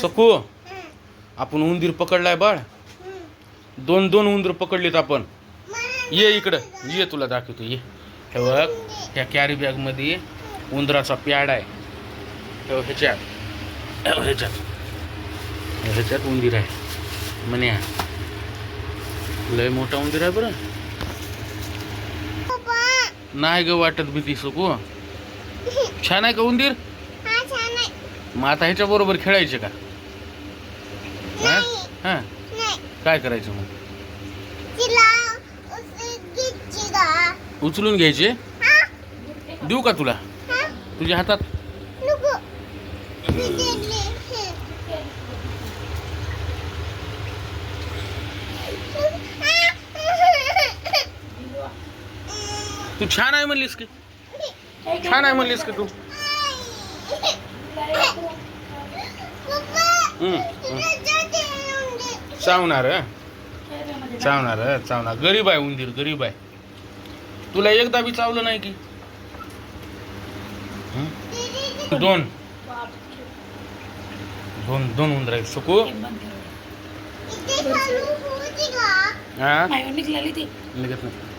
सकू आपण उंदीर पकडलाय बाळ. दोन दोन उंदीर पकडलीत आपण. ये इकडं ये तुला दाखवतो ये. हे बघ ह्या कॅरी बॅगमध्ये उंदराचा प्याड आहे. हे ह्याच्यात. ह्याच्यात. ह्याच्यात उंदीर आहे. म्हण्या लय मोठा उंदीर आहे बरं. नाही ग वाटत भीती सकू. छान आहे का उंदीर? मग आता ह्याच्या बरोबर खेळायचे का? हा? काय करायचं मग? उचलून घ्यायचे देऊ का तुला? तुझ्या हातात? तू छान आहे म्हणलीस की. छान आहे म्हणलीस की तू. हम्म. चावणार? चावणार? चावणार. गरीब आहे उंदीर गरीब आहे. तुला एकदा बी चावलं नाही की? दोन. दोन दोन उंदर आहेत. सुकू? हा? निघत नाही.